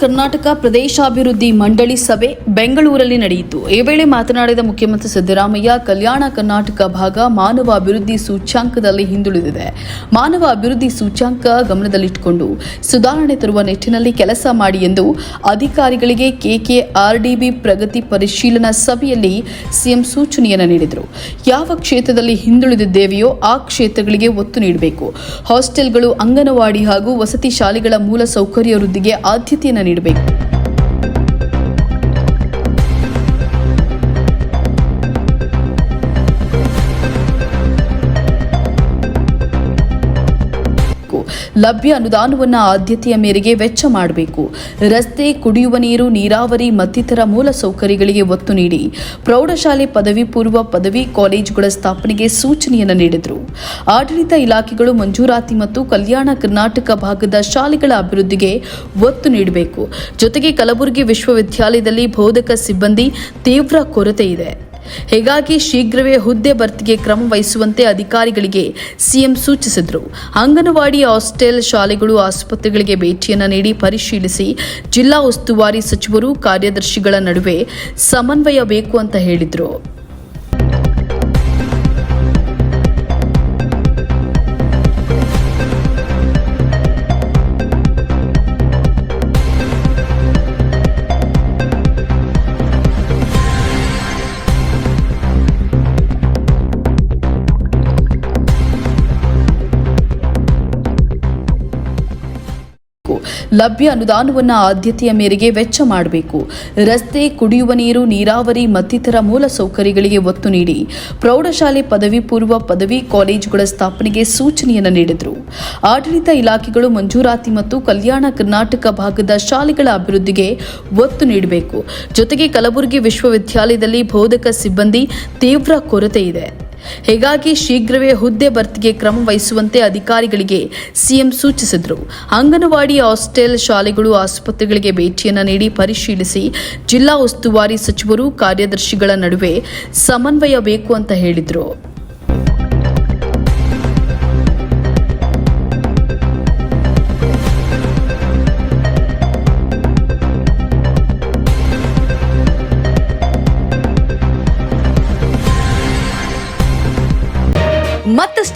ಕರ್ನಾಟಕ ಪ್ರದೇಶಾಭಿವೃದ್ಧಿ ಮಂಡಳಿ ಸಭೆ ಬೆಂಗಳೂರಲ್ಲಿ ನಡೆಯಿತು. ಈ ವೇಳೆ ಮಾತನಾಡಿದ ಮುಖ್ಯಮಂತ್ರಿ ಸಿದ್ದರಾಮಯ್ಯ, ಕಲ್ಯಾಣ ಕರ್ನಾಟಕ ಭಾಗ ಮಾನವ ಅಭಿವೃದ್ಧಿ ಸೂಚ್ಯಾಂಕದಲ್ಲಿ ಹಿಂದುಳಿದಿದೆ. ಮಾನವ ಅಭಿವೃದ್ಧಿ ಸೂಚ್ಯಾಂಕ ಗಮನದಲ್ಲಿಟ್ಟುಕೊಂಡು ಸುಧಾರಣೆ ತರುವ ನಿಟ್ಟಿನಲ್ಲಿ ಕೆಲಸ ಮಾಡಿ ಎಂದು ಅಧಿಕಾರಿಗಳಿಗೆ ಕೆಕೆಆರ್ಡಿಬಿ ಪ್ರಗತಿ ಪರಿಶೀಲನಾ ಸಭೆಯಲ್ಲಿ ಸಿಎಂ ಸೂಚನೆಯನ್ನು ನೀಡಿದರು. ಯಾವ ಕ್ಷೇತ್ರದಲ್ಲಿ ಹಿಂದುಳಿದಿದ್ದೇವೆಯೋ ಆ ಕ್ಷೇತ್ರಗಳಿಗೆ ಒತ್ತು ನೀಡಬೇಕು. ಹಾಸ್ಟೆಲ್ಗಳು, ಅಂಗನವಾಡಿ ಹಾಗೂ ವಸತಿ ಶಾಲೆಗಳ ಮೂಲ ಸೌಕರ್ಯ ವೃದ್ಧಿಗೆ ಆದ್ಯತೆಯನ್ನು ನೀಡಬೇಕು. ಲಭ್ಯ ಅನುದಾನವನ್ನು ಆದ್ಯತೆಯ ಮೇರೆಗೆ ವೆಚ್ಚ ಮಾಡಬೇಕು. ರಸ್ತೆ, ಕುಡಿಯುವ ನೀರು, ನೀರಾವರಿ ಮತ್ತಿತರ ಮೂಲ ಸೌಕರ್ಯಗಳಿಗೆ ಒತ್ತು ನೀಡಿ ಪ್ರೌಢಶಾಲೆ ಪದವಿ ಪೂರ್ವ ಪದವಿ ಕಾಲೇಜುಗಳ ಸ್ಥಾಪನೆಗೆ ಸೂಚನೆಯನ್ನು ನೀಡಿದರು. ಆಡಳಿತ ಇಲಾಖೆಗಳು ಮಂಜೂರಾತಿ ಮತ್ತು ಕಲ್ಯಾಣ ಕರ್ನಾಟಕ ಭಾಗದ ಶಾಲೆಗಳ ಅಭಿವೃದ್ಧಿಗೆ ಒತ್ತು ನೀಡಬೇಕು. ಜೊತೆಗೆ ಕಲಬುರಗಿ ವಿಶ್ವವಿದ್ಯಾಲಯದಲ್ಲಿ ಬೋಧಕ ಸಿಬ್ಬಂದಿ ತೀವ್ರ ಕೊರತೆ ಇದೆ. ಹೀಗಾಗಿ ಶೀಘ್ರವೇ ಹುದ್ದೆ ಭರ್ತಿಗೆ ಕ್ರಮ ವಹಿಸುವಂತೆ ಅಧಿಕಾರಿಗಳಿಗೆ ಸಿಎಂ ಸೂಚಿಸಿದರು. ಅಂಗನವಾಡಿ ಹಾಸ್ಟೆಲ್ ಶಾಲೆಗಳು, ಆಸ್ಪತ್ರೆಗಳಿಗೆ ಭೇಟಿಯನ್ನು ನೀಡಿ ಪರಿಶೀಲಿಸಿ ಜಿಲ್ಲಾ ಉಸ್ತುವಾರಿ ಸಚಿವರು ಕಾರ್ಯದರ್ಶಿಗಳ ನಡುವೆ ಸಮನ್ವಯ ಬೇಕು ಅಂತ ಹೇಳಿದರು. ಲಭ್ಯ ಅನುದಾನವನ್ನು ಆದ್ಯತೆಯ ಮೇರೆಗೆ ವೆಚ್ಚ ಮಾಡಬೇಕು. ರಸ್ತೆ, ಕುಡಿಯುವ ನೀರು, ನೀರಾವರಿ ಮತ್ತಿತರ ಮೂಲ ಸೌಕರ್ಯಗಳಿಗೆ ಒತ್ತು ನೀಡಿ. ಪ್ರೌಢಶಾಲೆ ಪದವಿ ಪೂರ್ವ ಪದವಿ ಕಾಲೇಜುಗಳ ಸ್ಥಾಪನೆಗೆ ಸೂಚನೆಯನ್ನು ನೀಡಿದರು. ಆಡಳಿತ ಇಲಾಖೆಗಳು ಮಂಜೂರಾತಿ ಮತ್ತು ಕಲ್ಯಾಣ ಕರ್ನಾಟಕ ಭಾಗದ ಶಾಲೆಗಳ ಅಭಿವೃದ್ಧಿಗೆ ಒತ್ತು ನೀಡಬೇಕು. ಜೊತೆಗೆ ಕಲಬುರಗಿ ವಿಶ್ವವಿದ್ಯಾಲಯದಲ್ಲಿ ಬೋಧಕ ಸಿಬ್ಬಂದಿ ತೀವ್ರ ಕೊರತೆ ಇದೆ. ಹೀಗಾಗಿ ಶೀಘ್ರವೇ ಹುದ್ದೆ ಭರ್ತಿಗೆ ಕ್ರಮ ವಹಿಸುವಂತೆ ಅಧಿಕಾರಿಗಳಿಗೆ ಸಿಎಂ ಸೂಚಿಸಿದರು. ಅಂಗನವಾಡಿ ಹಾಸ್ಟೆಲ್ ಶಾಲೆಗಳು, ಆಸ್ಪತ್ರೆಗಳಿಗೆ ಭೇಟಿಯನ್ನು ನೀಡಿ ಪರಿಶೀಲಿಸಿ ಜಿಲ್ಲಾ ಉಸ್ತುವಾರಿ ಸಚಿವರು ಕಾರ್ಯದರ್ಶಿಗಳ ನಡುವೆ ಸಮನ್ವಯ ಬೇಕು ಅಂತ ಹೇಳಿದರು.